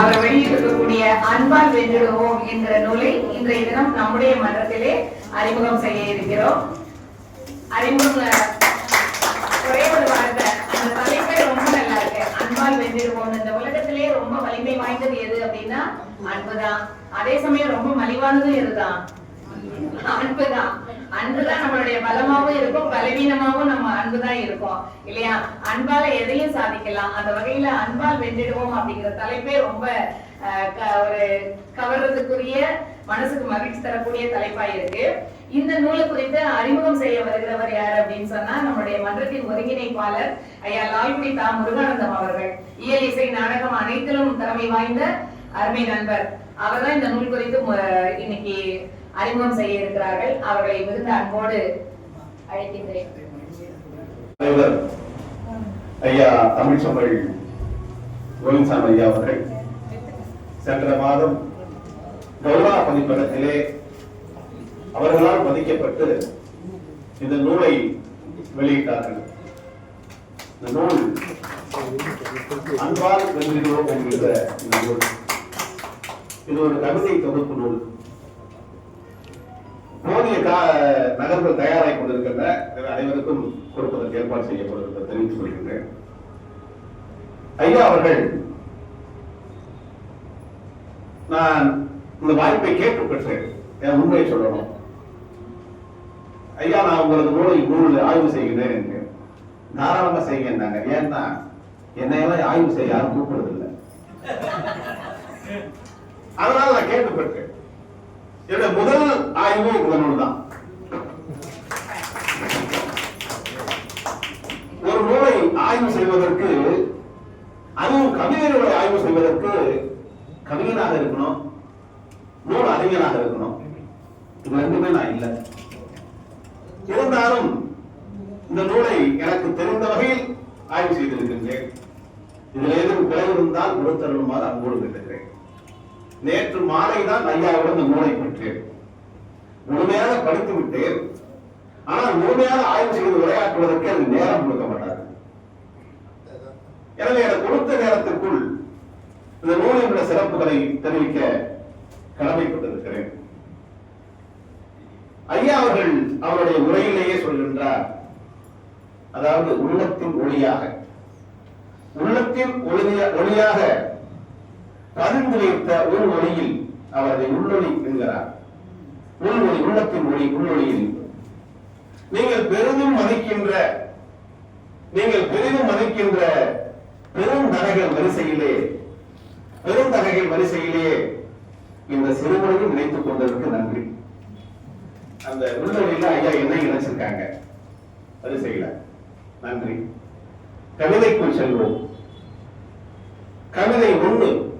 அவர் வெளியிட்டிருக்கக்கூடிய அன்பால் வென்றிடுவோம் என்ற நூலை இன்றைய தினம் நம்முடைய மன்றத்திலே அறிமுகம் செய்ய இருக்கிறோம். அறிமுகம் ஒரே ஒரு வார்த்தை அந்த தலைப்பே ரொம்ப நல்லா இருக்கு. அன்பால் வென்றிடுவோம் இந்த உலகத்திலே ரொம்ப வலிமை வாய்ந்தது எது அப்படின்னா அன்புதான். அதே சமயம் ரொம்ப மலிவானதும் எதுதான்? அன்புதான். அன்புதான் நம்மளுடைய பலமாவும் இருக்கும் பலவீனமாவும் நம்ம அன்புதான் இருக்கும். இல்லையா? அன்பால எதையும் சாதிக்கலாம். அந்த வகையில அன்பால் வென்றிடுவோம் அப்படிங்கிற தலைப்பே ரொம்ப அஹ், ஒரு கவர்றதுக்குரிய மனசுக்கு மகிழ்ச்சி தரக்கூடிய தலைப்பா இருக்கு. இந்த நூலை குறித்து அறிமுகம் செய்ய வருகிறவர் யார் அப்படின்னு சொன்னா நம்முடைய மன்றத்தின் ஒருங்கிணைப்பாளர் ஐயா லால்குடி தா. முருகானந்தம் அவர்கள். இயல் இசை நாடகம் அனைத்திலும் திறமை வாய்ந்த அருமை நண்பர். அவர்தான் இந்த நூல் குறித்து இன்னைக்கு அறிமுகம் செய்ய இருக்கிறார்கள். அவர்களை மிகுந்த அன்போடு அழைக்கின்றேன். தலைவர் ஐயா தமிழ்ச்சொல் கோவிந்தசாமி ஐயா அவர்கள் சென்ற மாதம் கௌரா பதிப்பகத்திலே அவர்களால் பதிக்கப்பட்டு இந்த நூலை வெளியிட்டார்கள். இந்த நூல் அன்பால் வென்றிடுவோம் என்கிற இந்த நூல். இது ஒரு கவிதை தொகுப்பு நூல். போதிய நகர்கள் தயாராகி கொண்டிருக்கின்றன. அனைவருக்கும் கொடுப்பதற்கு ஏற்பாடு செய்யப்படுகிறது தெரிவித்துக் கொள்கின்றேன். ஐயா அவர்கள் நான் இந்த வாய்ப்பை கேட்டு பெற்றேன். என் உண்மையை சொல்லணும். ஐயா நான் உங்களது நூலை நூலில் ஆய்வு செய்கிறேன் என்றேன் செய்ய செய்யுங்கன்னாங்க ஏன்னா என்னையெல்லாம் ஆய்வு செய்ய யாரும் கூப்பிடுறதில்லை. அதனால நான் கேட்டு பெற்றேன் முதல் ஆய்வு இந்த நூல் தான் ஒரு நூலை ஆய்வு செய்வதற்கு அதுவும் கவிஞர்களை ஆய்வு செய்வதற்கு கவிஞனாக இருக்கணும் நூல் அறிஞனாக இருக்கணும். இது ரெண்டுமே நான் இல்லை. இருந்தாலும் இந்த நூலை எனக்கு தெரிந்த வகையில் ஆய்வு செய்திருக்கின்றேன் இதில் ஏதும் குறை இருந்தால் கொடுத்தருளுமாறு அன்போடு கேட்டுக்கிறேன். நேற்று மாலை தான் ஐயாவுடன் இந்த நூலை பெற்றேன். முழுமையாக படித்து விட்டேன். ஆனால் முழுமையாக ஆய்வு செய்து உரையாற்றுவதற்கு அது நேரம் கொடுக்க மாட்டார் எனவே எனக்கு கொடுத்த நேரத்திற்குள் இந்த நூலின் உள்ள சிறப்புகளை தெரிவிக்க கடமைப்பட்டிருக்கிறேன். ஐயா அவர்கள் அவருடைய உரையிலேயே சொல்கின்றார். அதாவது உள்ளத்தின் ஒளியாக. உள்ளத்தின் ஒளியாக பதிந்து வைத்த ஒரு ஒளியில் அவரது உள்ளொளி என்கிறார். உள்ஒளி உள்ளத்தின் ஒளி உள்ளொளியில் நீங்கள் பெரிதும் மதிக்கின்ற நீங்கள் பெரிதும் மதிக்கின்ற பெருந்தகைகள் வரிசையிலே பெருந்தகைகள் வரிசையிலே இந்த சிறுமுறையும் நினைத்துக் கொண்டதற்கு நன்றி. அந்த உள்ளொழியில ஐயா என்ன இணைச்சிருக்காங்க? வரிசையில. நன்றி. கவிதைக்குள் செல்வோம். கவிதை ஒண்ணு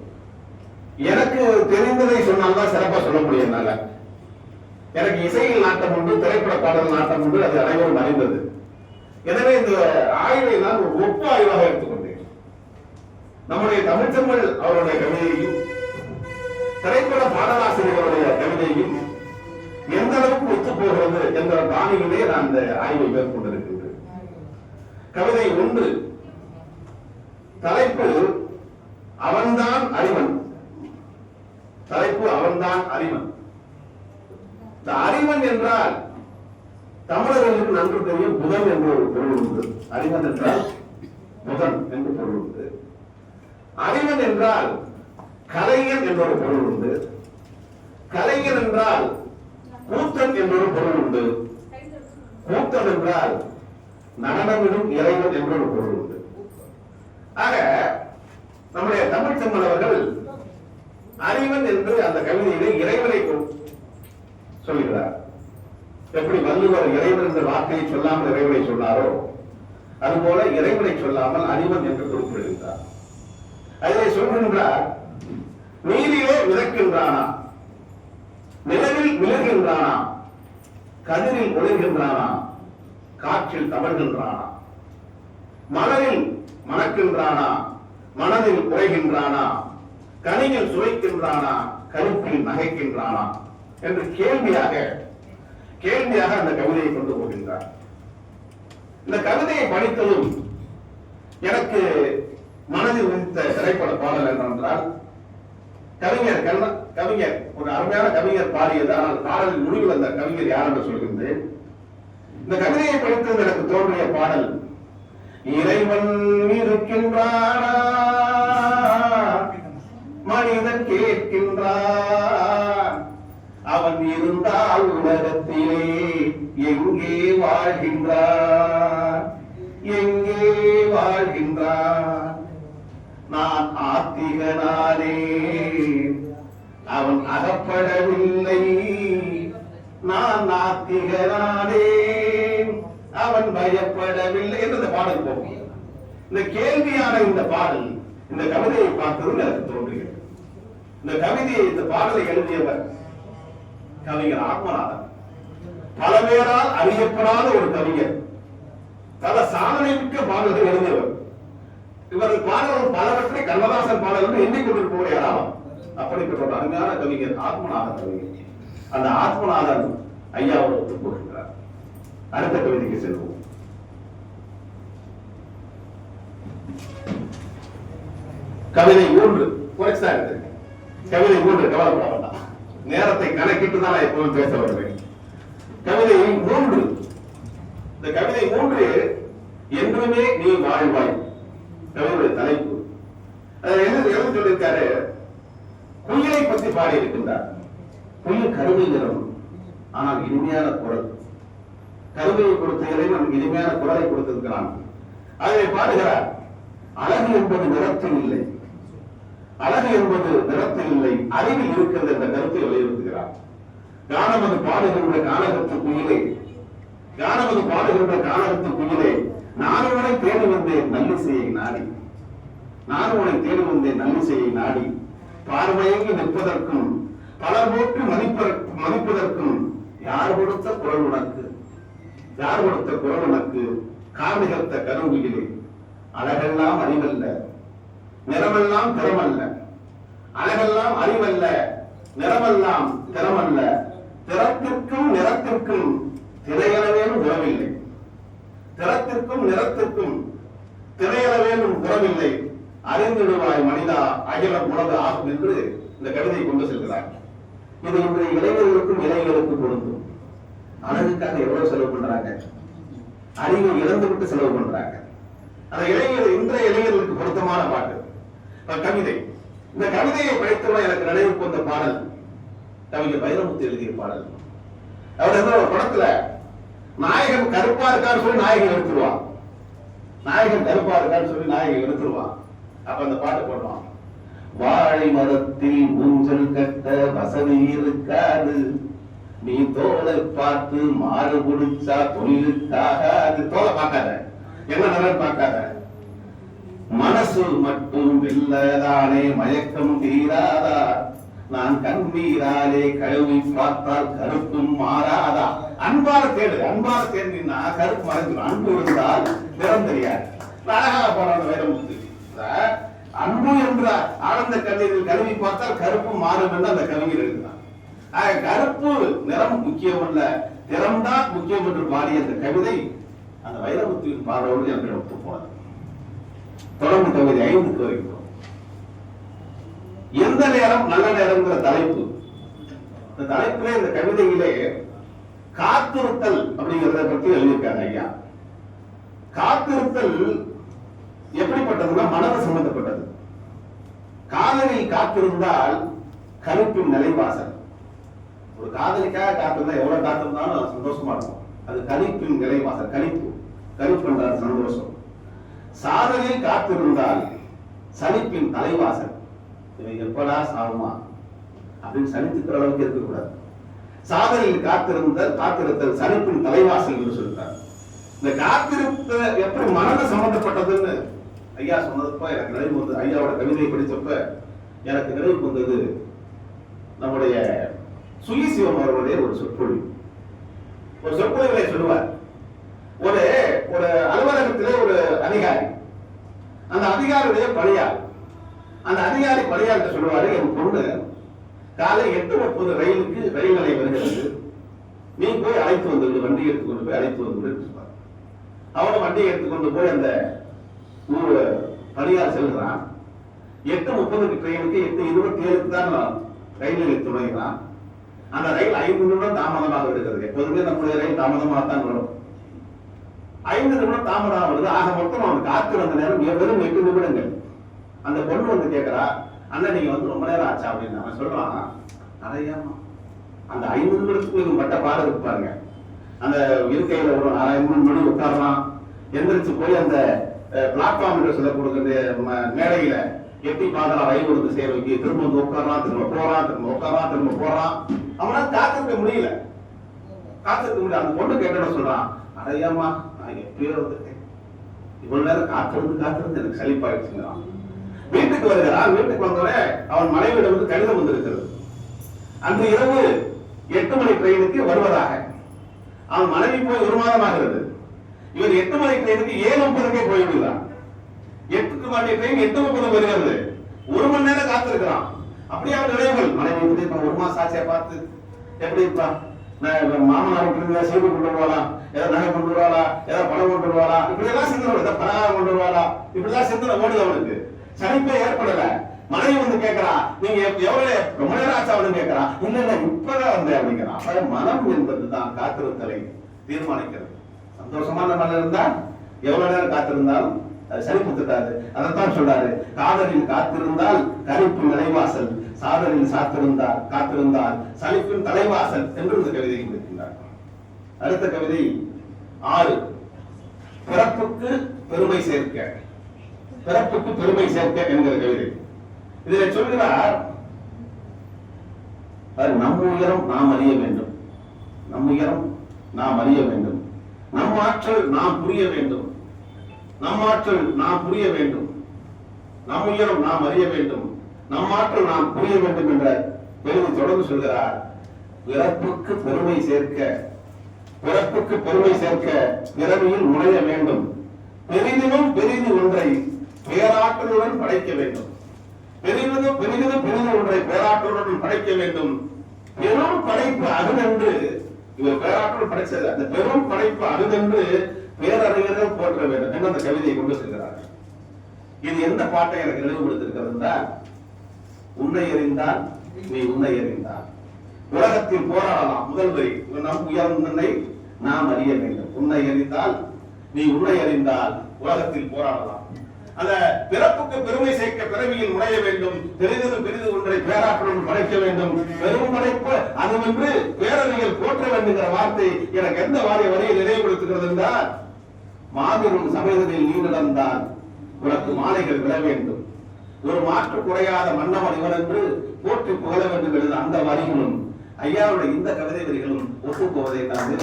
எனக்கு தெரிந்ததை சொன்னால்தான் சிறப்பா சொல்ல முடியும் என்னால. எனக்கு இசையில் நாட்டம் உண்டு திரைப்பட பாடல் நாட்டம் உண்டு அது அனைவரும் அறிந்தது. எனவே இந்த ஆய்வை நான் ஒரு ஒப்பு ஆய்வாக எடுத்துக்கொண்டேன். நம்முடைய தமிழ்ச்செம்மல் அவருடைய கவிதையையும் திரைப்பட பாடலாசிரியருடைய கவிதையும் எந்த அளவுக்கு ஒத்து போகிறது என்ற பாணியிலே நான் இந்த ஆய்வை மேற்கொண்டிருக்கின்றேன். கவிதை ஒன்று தலைப்பு அவன்தான் அறிவன். தலைப்பு அவன்தான் அறிவன். இந்த அறிவன் என்றால் தமிழர்களுக்கு நன்கு தெரியும் புதன் என்று ஒரு பொருள் உண்டு. அறிவன் என்றால் புதன் என்று பொருள் உண்டு. அறிவன் என்றால் கலைஞன் என்ற ஒரு பொருள் உண்டு. கலைஞன் என்றால் கூத்தன் என்ற ஒரு பொருள் உண்டு. கூத்தன் என்றால் நடனமிடும் இறைவன் என்ற ஒரு பொருள் உண்டு. ஆக நம்முடைய தமிழ் தமிழர்கள் அறிவன் என்று அந்த கவிதையிலே இறைவனை சொல்கிறார். எப்படி வள்ளுவர் இறைவன் என்ற வார்த்தையை சொல்லாமல் இறைவனை சொன்னாரோ அதுபோல இறைவனை சொல்லாமல் அறிவன் என்று குறிப்பிடுகின்றார். அதிலே சொல்கின்றார் நீரிலே விதைக்கின்றானா நிலவில் விழுகின்றானா கதிரில் ஒழுகின்றானா காற்றில் தவழ்கின்றானா? மலரில் மணக்கின்றானா? மனதில் குறைகின்றானா கனியில் சுவைக்கின்றானா? கருப்பில் நகைக்கின்றானா? என்று கேள்வியாக கேள்வியாக அந்த கவிதையை கொண்டு போகின்றார். இந்த கவிதையை படித்ததும் எனக்கு மனதில் உதித்த திரைப்பட பாடல் என்னவென்றால் கவிஞர் கண்ண கவிஞர் ஒரு அருமையான கவிஞர் பாடியது ஆனால் பாடலின் முடிவில் அந்த கவிஞர் யார் என்று சொல்கின்றேன். இந்த கவிதையை படித்தது எனக்கு தோன்றிய பாடல் இறைவன் இருக்கின்றானா மனிதன் கேட்கின்றான் அவன் இருந்தால் உலகத்திலே எங்கே வாழ்கின்றார் எங்கே வாழ்கின்றார் நான் ஆத்திகனானே அவன் அகப்படவில்லை. நான் நாத்திகனானே அவன் பயப்படவில்லை என்று இந்த பாடல் போகும். இந்த கேள்வியான இந்த பாடல் இந்த கவிதையை பார்த்ததும் எனக்கு தோன்றுகிறது. இந்த கவிதையை இந்த பாடலை எழுதியவர் கவிஞர் ஆத்மநாதன். பல பேரால் அறியப்படாத ஒரு கவிஞர். பல சாதனை மிக்க பாடல்கள் எழுதியவர். இவர்கள் பாடல்கள் பலவற்றை கண்ணதாசன் பாடல்கள் எண்ணிக்கொண்டிருப்பவர் யாராலும் அப்படிப்பட்ட ஒரு அருமையான கவிஞர் ஆத்மநாதன் கவிஞர். அந்த ஆத்மநாதன் ஐயாவோடு ஒத்து போகின்றார். அடுத்த கவிதைக்கு செல்வோம். கவிதை மூன்று குறைச்சா எடுத்திருக்கேன் கவிதை மூன்று கவலைப்பட வேண்டாம். நேரத்தை கணக்கிட்டு தான் நான் எப்பவும் பேச வருவேன். கவிதை மூன்று. இந்த கவிதை மூன்று என்றுமே நீ வாழ்வாய். கவிதையுடைய தலைப்பு. அதுல என்ன எழுத சொல்லியிருக்காரு. குயிலை பத்தி பாடி இருக்கின்றார் குயில் கருமை நிறம் ஆனால் இனிமையான குரல். கருமையை கொடுத்த இறைவன் இனிமையான குரலை கொடுத்திருக்கிறான். அதை பாடுகிறார் அழகு என்பது நிறத்தில் இல்லை. அழகு என்பது நிறத்தில் இல்லை அறிவில் இருக்கிறது என்ற கருத்தை வலியுறுத்துகிறார். காணமது பாடுகின்ற கானகத்து குயிலே கானமது பாடுகின்ற கானகத்து குயிலே நான் உனை தேடி வந்தேன் நல்லிசையை நாடி. நான் உனை தேடி வந்தேன் நல்லிசையை நாடி. பார்வையங்கி நிற்பதற்கும் பலர் போற்றி மதிப்பதற்கு மதிப்பதற்கும் யார் கொடுத்த குரல் உனக்கு? யார் கொடுத்த குரல் உனக்கு? காமிகத்த கருவியிலே. அழகெல்லாம் அறிவல்ல நிறமெல்லாம் திறமல்ல அழகெல்லாம் அறிவல்ல நிறமெல்லாம் திறமல்ல. திறத்திற்கும் நிறத்திற்கும் திரையளவேனும் உறவில்லை திறத்திற்கும் நிறத்திற்கும் திரையளவேனும் உறவில்லை அறிந்திடுவாய் மனிதா அகிலம் உலக ஆகும் என்று இந்த கவிதையை கொண்டு செல்கிறார். இது இன்றைய இளைஞர்களுக்கும் இளைஞர்களுக்கும் பொருந்தும். அழகுக்காக எவ்வளவு செலவு பண்றாங்க? அறிவை இழந்து விட்டு செலவு பண்றாங்க. அந்த இளைஞர் இன்றைய இளைஞர்களுக்கு பொருத்தமான பாட்டு. கவிதை. இந்த கவிதையை படித்தவன் எனக்கு நினைவுக்கு வந்த பாடல் கவிஞர் வைரமுத்து எழுதிய பாடல். அவர் ஏதோ ஒரு படத்துல நாயகன் கருப்பா இருக்கான்னு சொல்லி நாயகன் எடுத்துருவான் நாயகன் கருப்பா இருக்கான்னு சொல்லி நாயகன் எடுத்துருவான் அப்ப அந்த பாட்டு போடுவான். வாழை மரத்தில் ஊஞ்சல் கட்ட வசதி இருக்காது. நீ தோலை பார்த்து மாறு குடிச்சா தொழிலுக்காக அது தோலை பார்க்காத. என்ன நலன் பார்க்காத? மனசு மட்டும் இல்லதானே மயக்கம் தீராதா? நான் கண்ணீராலே கழுவி பார்த்தால் கருப்பும் மாறாதா? அன்பார தேடு அன்பார தேடினா கருப்பு மறைஞ்சு அன்பு இருந்தால் நிறம் தெரியாது. அழகாக போறாங்க வைரமுத்து. அன்பு என்ற ஆனந்த கண்ணீரில் கழுவி பார்த்தால் கருப்பு மாறும் என்று அந்த கவிஞர் எழுதினார். ஆக, கருப்பு நிறம் முக்கியம் அல்ல திறம்தான் முக்கியம் என்று பாடிய அந்த கவிதை அந்த வைரமுத்துவின் பாடலோடு எனக்கு ஒத்து போனது தொடர்ந்து கவிதை ஐந்துக்கு வருகிறோம் எந்த நேரம் நல்ல நேரம்ங்கிற தலைப்பு. இந்த தலைப்பிலே இந்த கவிதையிலே காத்திருத்தல் அப்படிங்கறத பத்தி எழுதியிருக்காங்க ஐயா. காத்திருத்தல் எப்படிப்பட்டதுன்னா மனது சம்பந்தப்பட்டது. காதலில் காத்திருந்தால் கருப்பின் நிலைவாசல். ஒரு காதலிக்காக காத்திருந்தா எவ்வளவு காத்திருந்தாலும் சந்தோஷமா இருக்கும். அது கணிப்பின் நிலைவாசல் கணிப்பு கணிப்பு என்றால் சந்தோஷம். சாதனையில் காத்திருந்தால் சலிப்பின் தலைவாசல். இவன் எப்படா சாவுமா? அப்படின்னு சலித்துக்கிற அளவுக்கு இருக்கக்கூடாது. சாதனையில் காத்திருந்தல் காத்திருத்தல் சலிப்பின் தலைவாசல் என்று சொல்றார். இந்த காத்திருத்த எப்படி மனது சம்பந்தப்பட்டதுன்னு ஐயா சொன்னதுப்ப எனக்கு நினைவு வந்தது. ஐயாவோட கவிதையை படித்தப்ப எனக்கு நினைவு வந்தது நம்முடைய சுயசிவம் அவர்களுடைய ஒரு சொற்பொழிவு. ஒரு சொற்பொழிவை சொல்லுவார் ஒரு ஒரு அலுவலகத்திலே ஒரு அதிகாரி. அந்த அதிகாரியுடைய பணியாள் அந்த அதிகாரி பணியாளர் சொல்லுவாரு? என் பொண்ணு காலை எட்டு முப்பது ரயிலுக்கு ரயில் நிலையம் வருகிறது. நீ போய் அழைத்து வந்துடு வண்டி எடுத்துக்கொண்டு போய் அழைத்து வந்து அவனை வண்டியை எடுத்துக்கொண்டு போய் அந்த ஊர் பணியார் செல்கிறான். எட்டு முப்பதுக்கு ட்ரெயினுக்கு எட்டு இருபத்தி ஏழுக்கு தான் ரயில் துணைகிறான். அந்த ரயில் ஐந்து நிமிடம் தாமதமாக விடுகிறது. எப்போதுமே நம்முடைய ரயில் தாமதமாக தான் வரும். ஐந்து நிமிடம் தாமதம் ஆகுது. ஆக மொத்தம் அவன் காத்து வந்த நேரம் வெறும் எட்டு நிமிடங்கள். அந்த பொண்ணு வந்து கேட்கிறா அண்ணன் நீங்க வந்து ரொம்ப நேரம் ஆச்சா அப்படின்னு அவன் சொல்றான். அதையாமா அந்த ஐந்து நிமிடத்துக்கு பட்ட பாடம் இருப்பாருங்க அந்த இருக்கையில ஒரு மூணு மணி உட்காரலாம். எந்திரிச்சு போய் அந்த பிளாட்ஃபார்ம் என்று சொல்லக்கூடிய ம- மேடையில எட்டி பார்க்கலாம் ரயில் கொடுத்து சேர வைக்க திரும்ப வந்து உட்காரலாம் திரும்ப போறான் திரும்ப உட்காரலாம் திரும்ப போறான். அவனால காத்திருக்க முடியல. காத்திருக்க முடியல. அந்த பொண்ணு கேட்டட சொல்றான் அடையாமா நான் வந்துட்டேன். இவ்வளவு நேரம் காத்திருந்து காத்திருந்து எனக்கு சளிப்பாயிடுச்சுங்கிறான் வீட்டுக்கு வருகிறான். வீட்டுக்கு வந்தோடனே அவன் மனைவியிடம் வந்து கடிதம் வந்திருக்கிறது. அன்று இரவு எட்டு மணி ட்ரெயினுக்கு வருவதாக. அவன் மனைவி போய் ஒரு மாதமாகிறது இவர் எட்டு மணி ட்ரெயினுக்கு ஏழு முப்பதுக்கே போய்விடுகிறான். எட்டு மணி ட்ரெயின் எட்டு முப்பது வருகிறது. ஒரு மணி நேரம் காத்திருக்கிறான். அப்படியே அவன் நினைவுகள். மனைவி வந்து ஒரு மாசம் ஆச்சே பார்த்து. எப்படி இருப்பான் நான் இப்ப மாமனார் வீட்டுல சீடு கொண்டு வருவாளா? ஏதாவது நகை கொண்டு வருவாளா? ஏதாவது பணம் கொண்டு வருவாளா? இப்படி எல்லாம் சிந்தனை வருது. பலகாரம் கொண்டு வருவாளா? இப்படிலாம் சிந்தனை ஓடுது அவனுக்கு. சனிப்பே ஏற்படல. மனைவி வந்து கேட்கறா நீங்க எப்- எவ்வளவு ரொம்ப நேரம் ஆச்சா? அவனு கேட்கறா இல்ல இல்ல இப்பதான் வந்தேன் அப்படிங்கிறான் அப்ப மனம் என்பதுதான் காத்திருத்தலை தீர்மானிக்கிறது. சந்தோஷமான மனம் இருந்தா எவ்வளவு நேரம் காத்திருந்தாலும் அது சலிப்பு அதைத்தான் சொல்றாரு. காதலில் காத்திருந்தால் கருப்பு நிலைவாசல். சாதலில் சாத்திருந்தார் காத்திருந்தார் சலிப்பின் தலைவாசல் என்று இந்த கவிதையை அடுத்த கவிதை ஆறு. பிறப்புக்கு பெருமை சேர்க்க. பிறப்புக்கு பெருமை சேர்க்க என்கிற கவிதை. இதிலே சொல்கிறார் நம் உயரம் நாம் அறிய வேண்டும். நம் உயரம் நாம் அறிய வேண்டும். நம் ஆற்றல் நாம் புரிய வேண்டும். நம் ஆற்றல் நாம் புரிய வேண்டும். நம் உயரம் நாம் அறிய வேண்டும். நம் மாற்றம் நாம் புரிய வேண்டும் என்ற பெருமை தொடர்ந்து சொல்கிறார். பிறப்புக்கு பெருமை சேர்க்க பிறப்புக்கு பெருமை சேர்க்க பிறவியில் நுழைய வேண்டும். பெரிதிலும் பெரிது ஒன்றை பேராற்றலுடன் படைக்க வேண்டும். பெரிதும் பெரிதும் பெரிது ஒன்றை பேராற்றலுடன் படைக்க வேண்டும். பெரும் படைப்பு அகுதென்று இவர் பேராற்றல் படைச்சது அந்த பெரும் படைப்பு அகுதென்று பேரறிஞர்கள் போற்ற வேண்டும் என்று அந்த கவிதையை கொண்டு செல்கிறார் இது எந்த பாட்டை எனக்கு நினைவுபடுத்திருக்கிறது உன்னை அறிந்தால் நீ உன்னை அறிந்தால் உலகத்தில் போராடலாம். முதல் வரி நம் உயர்ந்தனை நாம் அறிய வேண்டும். உன்னை அறிந்தால் நீ உன்னை அறிந்தால் உலகத்தில் போராடலாம். அந்த பிறப்புக்கு பெருமை சேர்க்க பிறவியில் நுழைய வேண்டும். பெரிது பெரிது ஒன்றை பேராற்றலும் படைக்க வேண்டும். பெரும் படைப்பு அதுவென்று பேரறிஞர் போற்ற வேண்டுங்கிற வார்த்தை எனக்கு எந்த வாரிய வரியை நினைவுபடுத்துகிறது என்றால் மாபெரும் சமயத்தில் நீ நடந்தால் உனக்கு மாலைகள் விழ வேண்டும். ஒரு மாற்று குறையாத மன்னவன் இவன் என்று போற்றி புகழ வேண்டும் எழுத அந்த வரிகளும் ஐயாவுடைய இந்த கவிதை வரிகளும் ஒத்து போவதை நான்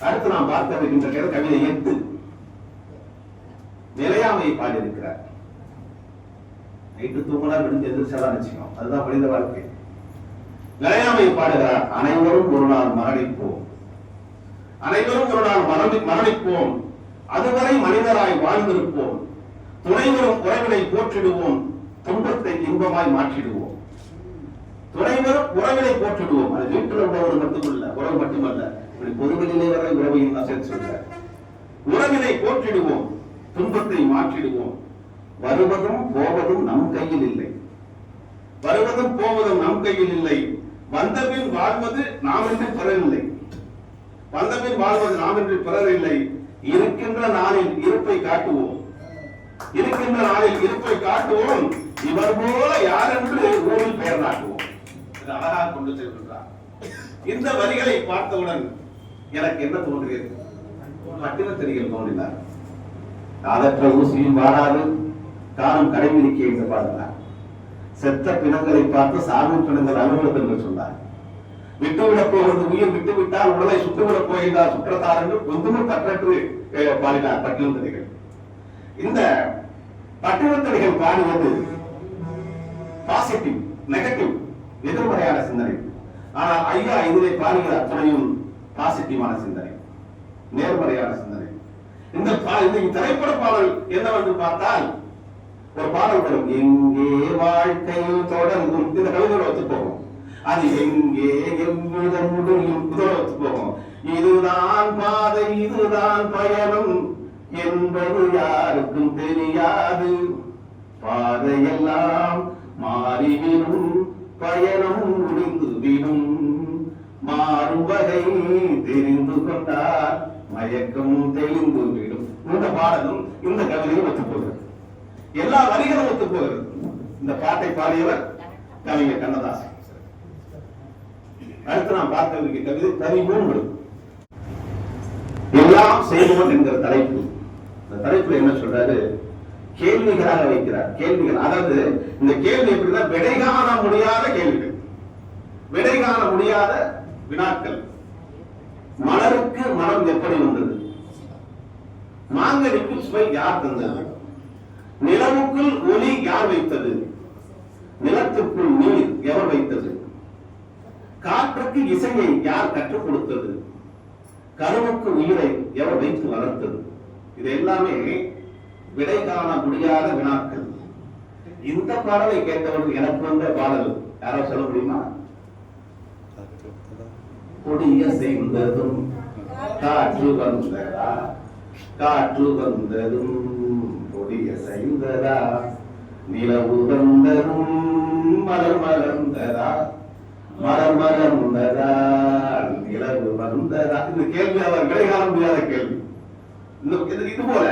அடுத்து நாம் பார்க்க இருக்கின்ற கவிதை எட்டு. நிலையாமையை பாடியிருக்கிறார். நைட்டு தூங்கினா விழுந்து எதிர்ச்சலாம் நிச்சயம். அதுதான் மனித வாழ்க்கை. நிலையாமை பாடுகிறார். அனைவரும் ஒரு நாள் மரணிப்போம். அனைவரும் ஒரு நாள் மரணி மரணிப்போம். அதுவரை மனிதராய் வாழ்ந்திருப்போம். துணைவரும் உறவினை போற்றிடுவோம். துன்பத்தை இன்பமாய் மாற்றிடுவோம். துணைவரும் உறவினை போற்றிடுவோம். அது வீட்டில் உள்ளவர் மட்டுமல்ல உறவு மட்டுமல்ல. இப்படி பொதுவெளியிலே வர உறவையும் நான் சேர்த்து சொல்றேன். உறவினை போற்றிடுவோம். துன்பத்தை மாற்றிடுவோம். வருவதும் போவதும் நம் கையில் இல்லை. வருவதும் போவதும் நம் கையில் இல்லை. வந்தபின் வாழ்வது நாம் என்று பிறரில்லை வந்தபின் வாழ்வது நாம் என்று பிறரில்லை இருக்கின்ற நாளில் இருப்பை காட்டுவோம். இருக்கின்ற நாளில் இருப்பை காட்டுவோம். இவர் போல யார் என்று ஊரில் பெயர் நாட்டுவோம். அழகாக கொண்டு செல்கின்றார் இந்த வரிகளை பார்த்தவுடன் எனக்கு என்ன தோன்றுகிறது? பட்டினத்தடிகள் தோன்றினார். காதற்ற ஊசியும் வாராது காலம் கடைபிடிக்க என்று பாடினார் செத்த பிணங்களை பார்த்து சாமி பிணங்கள் அலுவலகம் என்று சொன்னார். விட்டுவிடப் போகிறது உயிர் விட்டுவிட்டால் உடலை சுட்டுவிடப் போகின்றார் சுற்றத்தார் என்று கொஞ்சமும் கற்றற்று பாடினார் பட்டினத்தடிகள் இந்த பட்டினத்தடிகள் பாடுவது பாசிட்டிவ் நெகட்டிவ் எதிர்மறையான சிந்தனை. ஆனால் ஐயா இதிலே பாடுகிற அத்தனையும் பாசிட்டிவான சிந்தனை நேர்மறையான சிந்தனை. இந்த பா- இந்த திரைப்பட பாடல் என்னவென்று பார்த்தால் ஒரு பாடல் வரும். எங்கே வாழ்க்கை தொடர்ந்து இந்த கவிதையோட ஒத்து போகும். அது எங்கே எவ்விதம் முடியும் போகும் இதுதான் பாதை இதுதான் பயணம் என்பது யாருக்கும் தெரியாது. பாதையெல்லாம் மாறிவிடும் பயணம் முடிந்துவிடும். மாறும் வகை தெரிந்து கொண்டால் மயக்கம் தெளிந்து விடும் இந்த பாடலும் இந்த கவிதையும் ஒத்து போகிறது. எல்லா வரிகளும் ஒத்து போகிறது. இந்த பாட்டை பாடியவர் கவிஞர் கண்ணதாசன். அடுத்து நாம் பார்க்க வேண்டிய கவிதை தனி மூன்று எல்லாம் செய்வோம் என்கிற தலைப்பு. இந்த தலைப்புல என்ன சொல்றாரு? கேள்விகளாக வைக்கிறார். கேள்விகள் அதாவது இந்த கேள்வி எப்படின்னா விடை காண முடியாத கேள்விகள். விடை காண முடியாத வினாக்கள். மலருக்கு மனம் எப்படி வந்தது? மாங்கனிக்கு சுவை யார் தந்தது? நிலவுக்குள் ஒளி யார் வைத்தது? நிலத்துக்குள் நீர் எவர் வைத்தது? காற்றுக்கு இசையை யார் கற்றுக் கொடுத்தது? கருவுக்கு உயிரை எவர் வைத்து வளர்த்தது? இது எல்லாமே விடை காண முடியாத வினாக்கள். இந்த பாடலை கேட்டவர்கள் எனக்கு வந்த பாடல் யாரோ சொல்ல முடியுமா? கொடிய செய்ததும் காற்று வந்ததா? காற்று வந்ததும் கொடிய செய்ததா நிலவு வந்ததும் இந்த கேள்வி அவர் விடை காண முடியாத கேள்வி. இந்த இது இது போல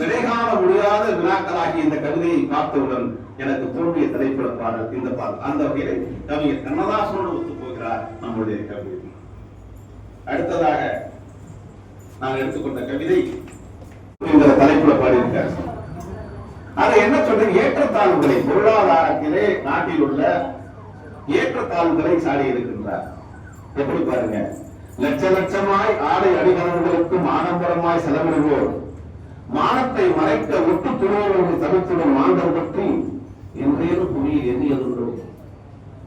விடை காண முடியாத வினாக்களாகி இந்த கவிதையை பார்த்தவுடன் எனக்கு தோன்றிய திரைப்பட பாடல் இந்த பாடல். அந்த வகையில கவிஞர் கண்ணதாசனோடு ஒத்து போகிறார் நம்முடைய கவிதை. அடுத்ததாக நான் எடுத்துக்கொண்ட கவிதை இந்த தலைப்புல பாடியிருக்கார். அதை என்ன சொல்றேன்? ஏற்றத்தாழ்வுகளை பொருளாதாரத்திலே நாட்டில் உள்ள ஏற்றத்தாழ்வுகளை சாடி இருக்கின்றார் எப்படி பாருங்க? லட்ச லட்சமாய் ஆடை அடிகலன்களுக்கும் ஆடம்பரமாய் செலவிடுவோர். மானத்தை மறைக்க ஒட்டு துணியவர்கள் தவிர்த்திடும் மாந்தர் பற்றி என்றேனும் புவியில் எண்ணியதுண்டோ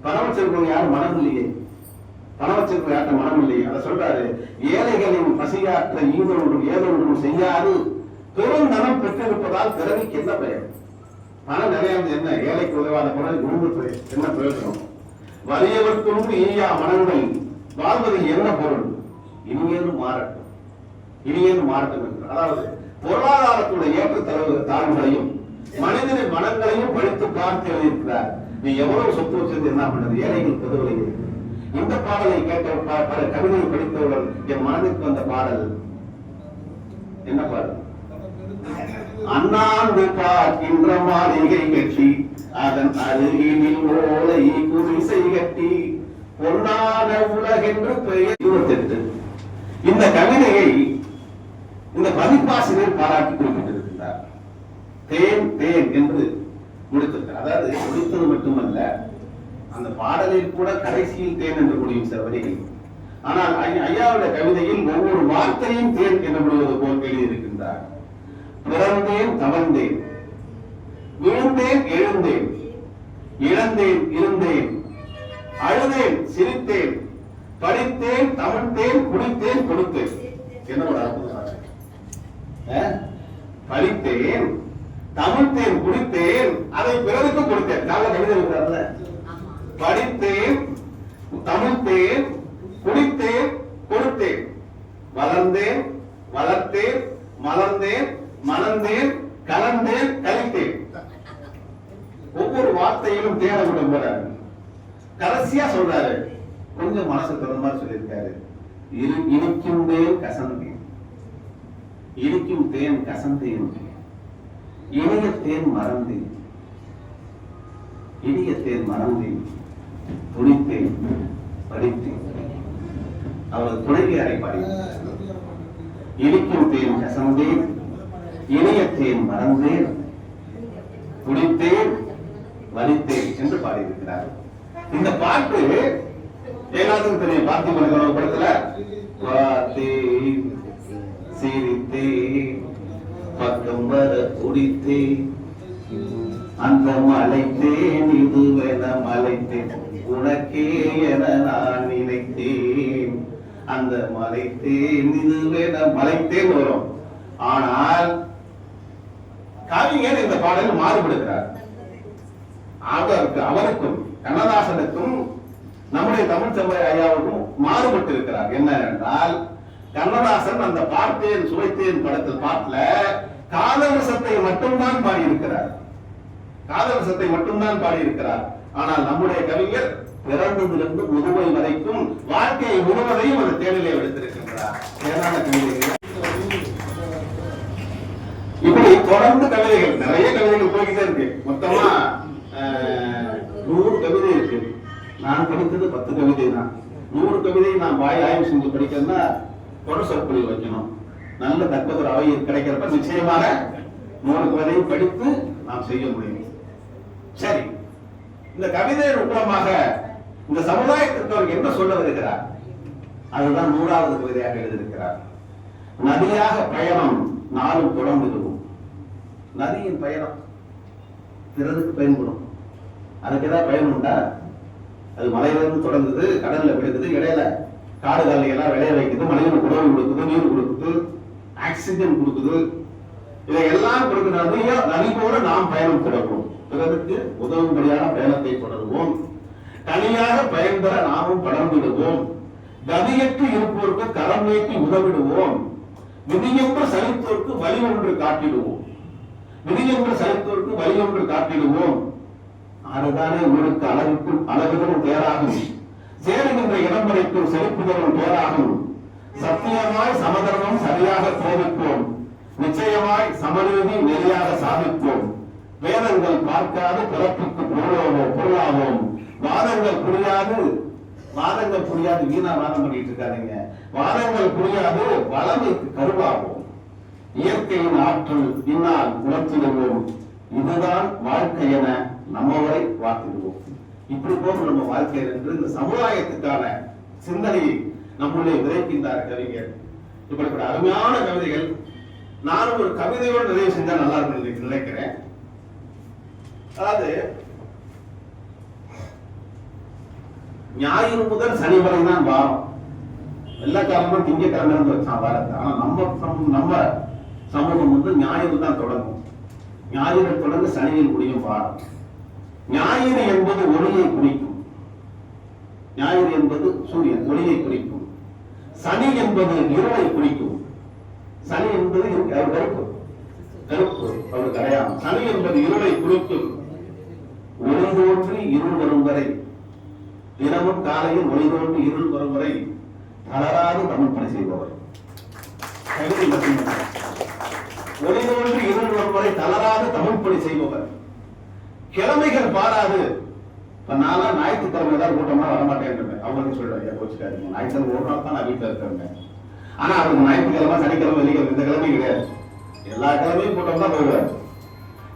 பணம் வச்சிருக்கவங்க யாரும் மனம் இல்லையே பணம் வச்சிருக்கவங்க யார்ட்ட மனம் இல்லையே அதை சொல்றாரு. ஏழைகளின் பசியாற்ற ஈதொன்றும் ஏதொன்றும் செய்யாது. பெருந்தனம் பெற்றிருப்பதால் பிறவிக்கு என்ன பயன் பணம் நிறைய என்ன? ஏழைக்கு உதவாத பணம் குடும்பத்துறை. என்ன பிரயோஜனம்? வலியவர்க்கும் ஈயா மனங்கள். வாழ்வதில் என்ன பொருள்? இனியேனும் மாறட்டும். இனியேனும் மாறட்டும் என்று. அதாவது பொருளாதாரத்துடைய ஏற்ற தாழ்வுகளையும் மனிதனின் மனங்களையும் படித்து பார்த்து எழுதியிருக்கிறார். நீ எவ்வளவு சொத்து வச்சது என்ன பண்ணது? ஏழைகள் பொதுவலையே இந்த பாடலை கேட்ட பல கவிதையை படித்தவுடன் என் மனதிற்கு வந்த பாடல் என்ன பாடல்? அண்ணாந்து பார்க்கின்ற மாளிகை கட்சி அதன் அருகினில் ஓலை குடிசை கட்டி பொன்னா உலகென்று பெயர் இருபத்தெட்டு இந்த கவிதையை இந்த பதிப்பாசிரியர் பாராட்டி குறிப்பிட்டிருக்கிறார் தேன் தேன் என்று முடித்திருக்கிறார். அதாவது முடித்தது மட்டுமல்ல அந்த பாடலில் கூட கடைசியில் தேன் என்று முடியும் சில வரிகள். ஆனால் ஐயாவுடைய கவிதையில் ஒவ்வொரு வார்த்தையும் தேன் என்று முடிவது போல் எழுதியிருக்கின்றார். பிறந்தேன் தவழ்ந்தேன். விழுந்தேன் எழுந்தேன். இழந்தேன் இருந்தேன். அழுதேன் சிரித்தேன். படித்தேன் தமிழ்த்தேன் குடித்தேன் கொடுத்தேன். என்ன ஒரு அற்புதமான அஹ்? படித்தேன் தமிழ்த்தேன் குடித்தேன் அதை பிறருக்கு கொடுத்தேன். நல்ல கவிதை இருக்கிறார்ல படித்தேன் தமிழ்த்தேன் குடித்தேன் கொடுத்தேன். வளர்ந்தேன் வளர்த்தேன் மலர்ந்தேன் மலர்ந்தேன் கலந்தேன் கழித்தேன். ஒவ்வொரு வார்த்தையிலும் தேட விடும் கடைசியா சொல்றாரு கொஞ்சம் மனசு திறந்த மாதிரி சொல்லியிருக்காரு. இரு இனிக்கும் தேன் கசந்தேன் இனிக்கும் தேன் கசந்தேன் இனிய தேன் மறந்தேன் இனிய தேன் மறந்தேன் துணித்தேன் படித்தேன். அவரது துணைவியாரை பாடி இனிக்கும் தேன் கசந்தேன் இனிய தேன் மறந்தேன் துடித்தேன் வலித்தேன் என்று பாடியிருக்கிறார். இந்த பாட்டு ஏகாதம் தெரியும் பார்த்திபன் கனவு படத்துல பார்த்தேன் சிரித்தேன் பக்கம் வர துடித்தேன் அந்த மலைத்தேன் இதுவென மலைத்தேன். உனக்கே என நான் நினைத்தேன். அந்த மலைத்தேன் இதுவென மலைத்தேன் வரும். ஆனால் கவிஞர் இந்த பாடலில் மாறுபடுகிறார்? அவருக்கு அவருக்கும் கண்ணதாசனுக்கும் நம்முடைய தமிழ் செவ்வாய் ஐயாவுக்கும் மாறுபட்டு இருக்கிறார் என்ன என்றால் கண்ணதாசன் அந்த பார்த்தேன் சுவைத்தேன் படத்தில் பாட்டுல காதரசத்தை மட்டும்தான் பாடியிருக்கிறார். காதரசத்தை மட்டும்தான் பாடியிருக்கிறார். ஆனால் நம்முடைய கவிஞர் பிறந்ததிலிருந்து முதுமை வரைக்கும் வாழ்க்கையை முழுவதையும் ஒரு தேடலை எடுத்திருக்கின்றார் கவிதைகள். இப்படி தொடர்ந்து கவிதைகள் நிறைய கவிதைகள் போய்கிட்டே இருக்கு. மொத்தமா அஹ், நூறு கவிதை நான் படித்தது பத்து கவிதை தான் நூறு கவிதையை நான் வாய் ஆய்வு செஞ்சு படிக்கிறேன்னா தொடர் சொற்பொழிவு வைக்கணும். நல்ல தற்போது அவை கிடைக்கிறப்ப நிச்சயமாக நூறு கவிதையை படித்து நாம் செய்ய முடியும். சரி. இந்த கவிதையின் மூலமாக இந்த சமுதாயத்திற்கு அவர் என்ன சொல்ல வருகிறார்? அதுதான் நூறாவது கவிதையாக எழுதியிருக்கிறார். நதியாக பயணம் நாளும் தொடர்ந்துடுவோம் நதியின் பயணம் பிறருக்கு பயன்படும். அதுக்கு ஏதாவது பயன் உண்டா? அது மலையிலிருந்து தொடங்குது கடல்ல விழுந்தது இடையில காடுகளை எல்லாம் விளைய வைக்குது மனிதனுக்கு உணவு கொடுக்குது நீர் கொடுக்குது ஆக்சிஜன் கொடுக்குது. இதை எல்லாம் நதியா நதி போல நாம் பயணம் தொடர்வோம். பிறருக்கு உதவும்படியான பயணத்தை தொடருவோம். தனியாக பயன் பெற நாமும் படர்ந்துடுவோம் கதியற்று இருப்போருக்கு கரம் நீட்டி உதவிடுவோம். விதியென்று சலித்தோருக்கு வழி ஒன்று காட்டிடுவோம். விதியென்று சலித்தோருக்கு வழி ஒன்று காட்டிடுவோம். அதுதானே உங்களுக்கு அளவுக்கும் அளவுகளும் பேராகும். சேருகின்ற இடம் வரைக்கும் செலுப்புதலும் பேராகும். சத்தியமாய் சமதர்மம் சரியாக சோதிப்போம் நிச்சயமாய் சமநீதி நெறியாக சாதிப்போம். வேதங்கள் பார்க்காது பிறப்புக்கு பொருளாவோம் பொருளாவோம் வாதங்கள் புரியாது. வாதங்கள் புரியாது. வீணா வாதம் பண்ணிட்டு இருக்காதீங்க. வாதங்கள் புரியாது. வளமைக்கு கருவாகும். இயற்கையின் ஆற்றல் இன்னால் உணர்த்திடுவோம். இதுதான் நம்ம நம்மவரை வாத்திடுவோம் இப்படி போகும் நம்ம வாழ்க்கையில் என்று இந்த சமுதாயத்துக்கான சிந்தனையை நம்முடைய விதைக்கின்றார் கவிஞர் இப்படிப்பட்ட அருமையான கவிதைகள் நானும் ஒரு கவிதையோடு நிறைவு செஞ்சா நல்லா இருக்கும் நினைக்கிறேன். அதாவது ஞாயிறு முதல் சனி வரை தான் வாரம். எல்லா காலமும் திங்கக்கிழமை இருந்து வச்சான் வாரத்தை ஆனா நம்ம நம்ம சமூகம் வந்து ஞாயிறு தான் தொடங்கும். ஞாயிறு தொடர்ந்து சனியில் முடியும் வாரம். ஞாயிறு என்பது ஒளியை குறிக்கும். ஞாயிறு என்பது சூரியன் ஒளியை குறிக்கும். சனி என்பது இருளை குறிக்கும். சனி என்பது அவர் கருப்பு. கருப்பு அவர் அடையாளம். சனி என்பது இருளை குறிக்கும். ஒளி தோன்றி இருள் வரும் வரை. தினமும் காலையில் ஒளி தோன்றி இருள் வரும் வரை தளராது தமிழ் பணி செய்பவர். ஒளி தோன்றி இருள் வரும் வரை தளராது தமிழ் பணி செய்பவர். கிழமைகள் பாராது இப்போ நான்லாம் ஞாயிற்றுக்கிழமை ஏதாவது கூட்டமாக வரமாட்டேன் அவங்களுக்கு சொல்றேன் ஏன் கோச்சுக்காதீங்க. ஞாயிற்றுக்கிழமை ஒரு நாள் தான் நான் வீட்டில் இருக்கேன் ஆனா அவங்க ஞாயிற்றுக்கிழமை சனிக்கிழமை வெள்ளிக்கிழமை இந்த கிழமை கிடையாது. எல்லா கிழமையும் கூட்டம் தான் போயிடுவார்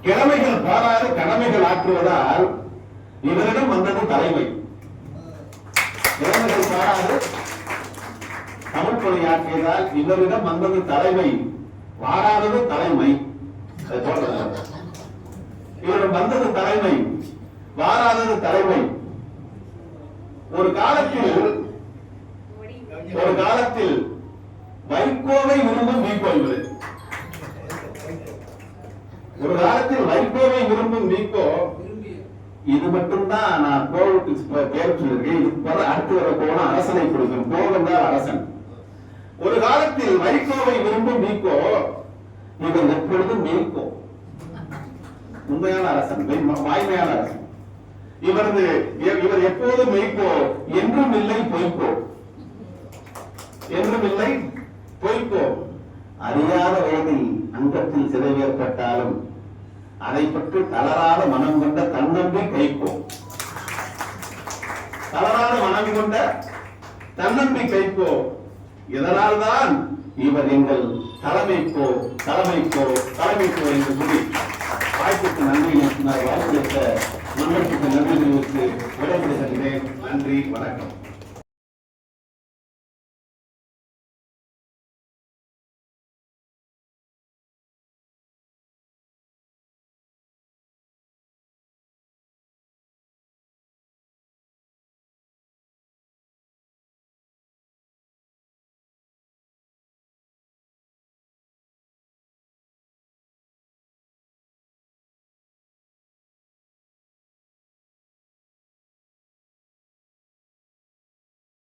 கிழமைகள் பாராது கடமைகள் ஆற்றுவதால் இவரிடம் வந்தது தலைமை. கிழமைகள் பாராது தமிழ் பணி ஆற்றியதால் இவரிடம் வந்தது தலைமை. வாராதது தலைமை. அது போடுறது இவர்கள் வந்தது தலைமை வாராதது தலைமை. ஒரு காலத்தில் ஒரு காலத்தில் வைகோவை விரும்பும் மீக்கோ ஒரு காலத்தில் வைகோவை விரும்பும் மீக்கோ இது மட்டும்தான் நான் கோவுக்கு பேர் சொல்லியிருக்கேன். அடுத்து வர கோவம் அரசனை கொடுக்கும். கோவம் தான் அரசன். ஒரு காலத்தில் வைகோவை விரும்பும் மீக்கோ இவன் எப்பொழுதும் மீக்கோ உண்மையான அரசன் வாய்மையான அரசன். இவரது இவர் எப்போது எப்போதும் மெய்ப்போ என்றும் இல்லை பொய்ப்போ. என்றும் இல்லை பொய்ப்போ. அறியாத வயதில் அங்கத்தில் சிறைவேற்பட்டாலும் அதை பற்றி தளராத மனம் கொண்ட தன்னம்பி கைப்போம் தளராத மனம் கொண்ட தன்னம்பி கைப்போம் இதனால்தான் இவர் எங்கள் தலைமைக்கோ தலைமைக்கோ தலைமைக்கோ என்று சொல்லி வாய்ப்புக்கு நன்றி நான் வாய்ப்பளித்த மன்னருக்கு நன்றி தெரிவித்து விடைபெறுகின்றேன் நன்றி. வணக்கம்.